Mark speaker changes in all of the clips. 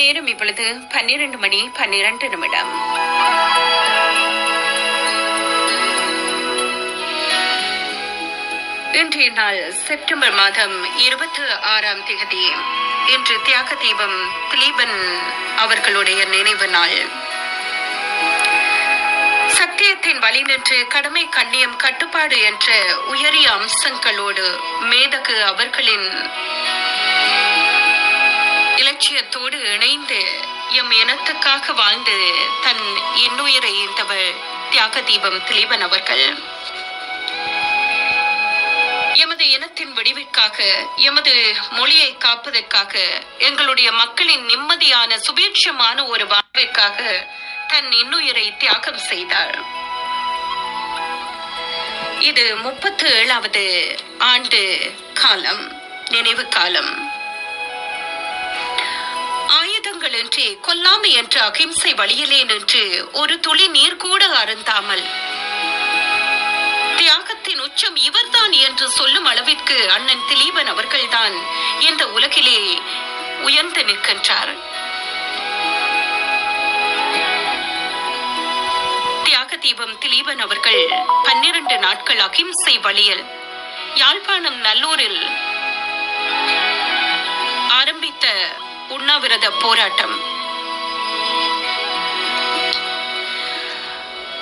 Speaker 1: நேரம் இப்பொழுது பன்னிரண்டு மணி பன்னிரண்டு நிமிடம். இன்றைய நாள் செப்டம்பர் மாதம் இருபத்தி ஆறாம் தேதி இன்று தியாக தீபம் திலீபன் அவர்களுடைய நினைவு நாள். சத்தியத்தின் வழி நின்று கடமை கண்ணியம் கட்டுப்பாடு என்ற உயரிய அம்சங்களோடு மேதகு அவர்களின் இலட்சியத்தோடு இணைந்து எம் இனத்துக்காக வாழ்ந்து தன் இன்னுயிரை ஈந்தவர் தியாக தீபம் திலீபன் அவர்கள். எமது இனத்தின் விடிவிற்காக எமது மொழியை காப்பதற்காக எங்களுடைய மக்களின் நிம்மதியான சுபீட்சமான ஒரு வாழ்விற்காக தன் இன்னுயிரை தியாகம் செய்தார் இது முப்பத்து ஏழாவது ஆண்டு காலம் நினைவு காலம். ஆயுதங்களின்றி கொல்லாமை என்ற அகிம்சை வழியிலே நின்று ஒரு துளி நீர் கூட அருந்தாமல். தியாகத்தின் உச்சம் இவர்தான் என்று சொல்லும் அளவிற்கு அண்ணன் திலீபன் அவர்கள்தான் இந்த உலகிலே உயர்ந்து நிற்கின்றார். தியாக தீபம் திலீபன் அவர்கள் பன்னிரண்டு நாட்கள் அகிம்சை வழியில் யாழ்ப்பாணம் நல்லூரில் ஆரம்பித்த உண்ணாவிரத போராட்டம்.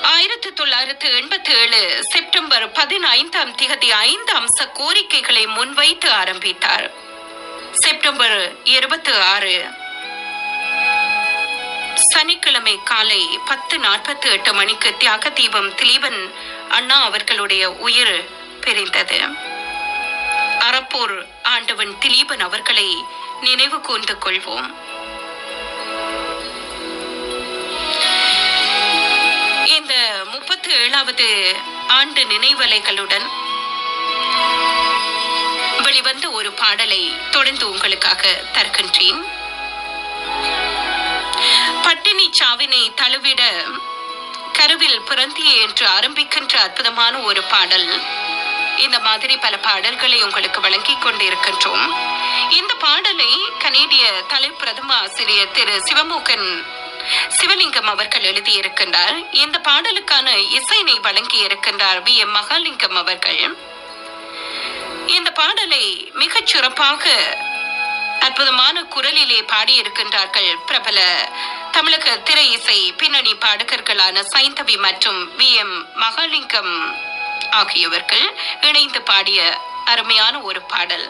Speaker 1: ஆயிரத்தி தொள்ளாயிரத்து எண்பத்தி ஏழு செப்டம்பர் பதினைந்தாம் திகதி ஐந்து அம்ச கோரிக்கைகளை முன்வைத்து ஆரம்பித்தார். செப்டம்பர் இருபத்தி ஆறு சனிக்கிழமை காலை பத்து நாற்பத்தி எட்டு மணிக்கு தியாக தீபம் திலீபன் அண்ணா அவர்களுடைய உயிர் பிரிந்தது. அறப்போர் ஆண்டவன் திலீபன் அவர்களை நினைவு கூர்ந்து கொள்வோம். இந்த முப்பத்தி ஏழாவது ஆண்டு நினைவலைகளுடன் வெளிவந்த ஒரு பாடலை தொடர்ந்து உங்களுக்காக தருகின்றேன். பட்டினி சாவினை தழுவிட கருவில் பிறந்தியே என்று ஆரம்பிக்கின்ற அற்புதமான ஒரு பாடல். இந்த மாதிரி பல பாடல்களை உங்களுக்கு வழங்கிக் கொண்டிருக்கின்றோம். இந்த பாடலை கனேடிய தலை பிரதம ஆசிரியர் திரு சிவமோகன் சிவலிங்கம் அவர்கள் எழுதியிருக்கின்றார். இந்த பாடலுக்கான இசையினை வழங்கி இருக்கின்றார் வி. எம். மகாலிங்கம் அவர்கள். இந்த பாடலை மிகச் சிறப்பாக அற்புதமான குரலிலே பாடியிருக்கின்றார்கள் பிரபல தமிழக திரை இசை பின்னணி பாடகர்களான சைந்தவி மற்றும் வி. எம். மகாலிங்கம் ஆகியவர்கள் இணைந்து பாடிய அருமையான ஒரு பாடல்.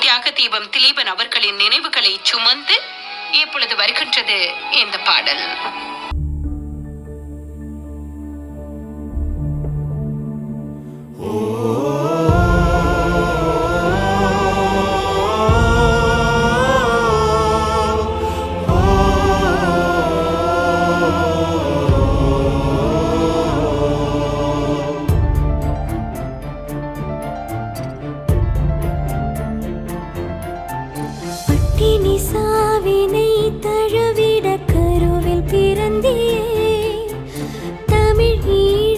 Speaker 1: தியாக தீபம் திலீபன் அவர்களின் நினைவுகளை சுமந்து இப்பொழுது வருகின்றது இந்த பாடல்.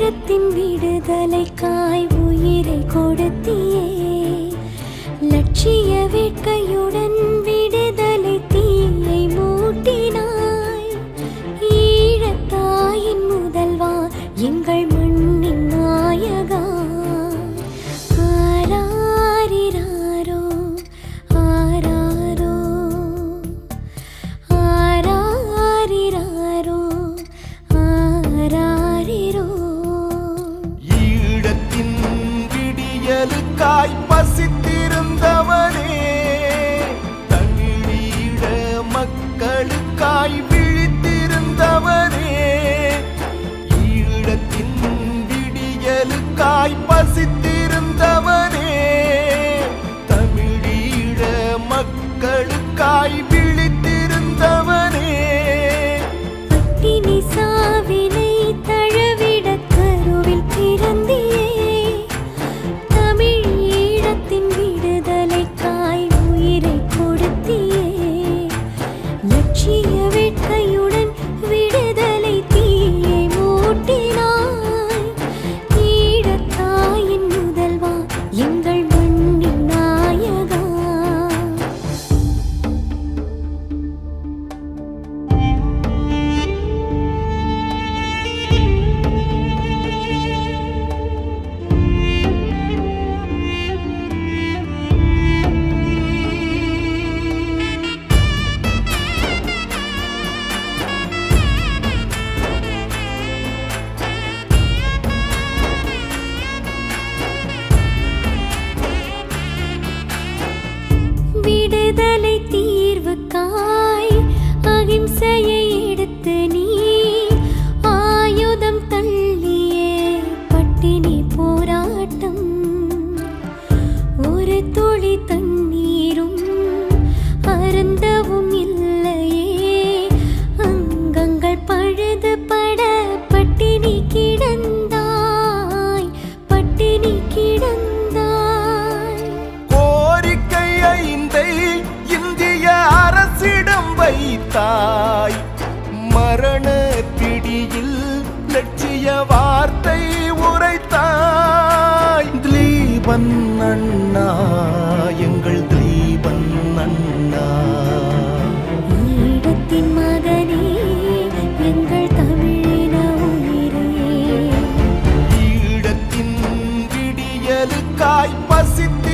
Speaker 2: ஈழத்தின் விடுதலைக்காய் உயிரை கொடுத்தியே. லட்சிய வேட்கையுடன் தேவக்காய் அகிம்சையை எடுத்து
Speaker 3: தாய் மரண பிடியில் லட்சிய வார்த்தை உரைத்தாய். திலீபன் அண்ணா எங்கள் திலீபன் அண்ணா.
Speaker 2: ஈழத்தின்
Speaker 3: விடியலுக்காய் பசித்த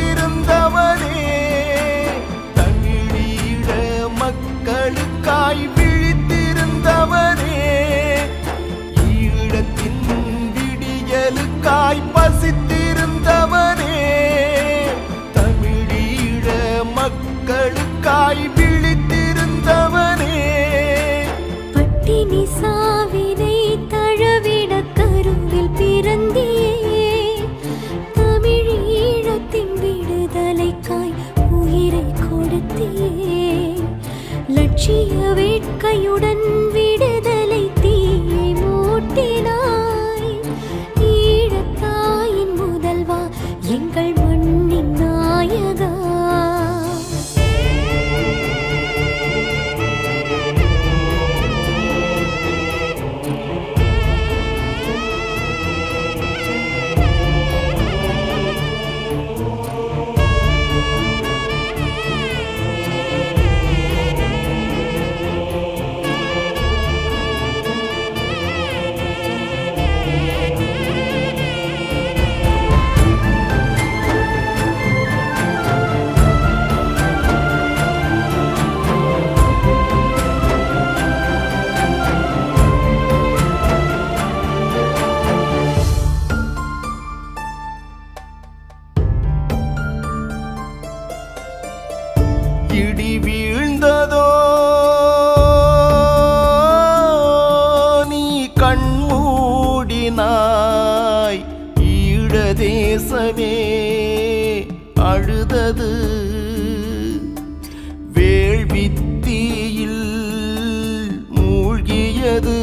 Speaker 3: காய் பசித்து தமிழ தேசமே அழுதது வேள்வித்தீயில் மூழ்கியது.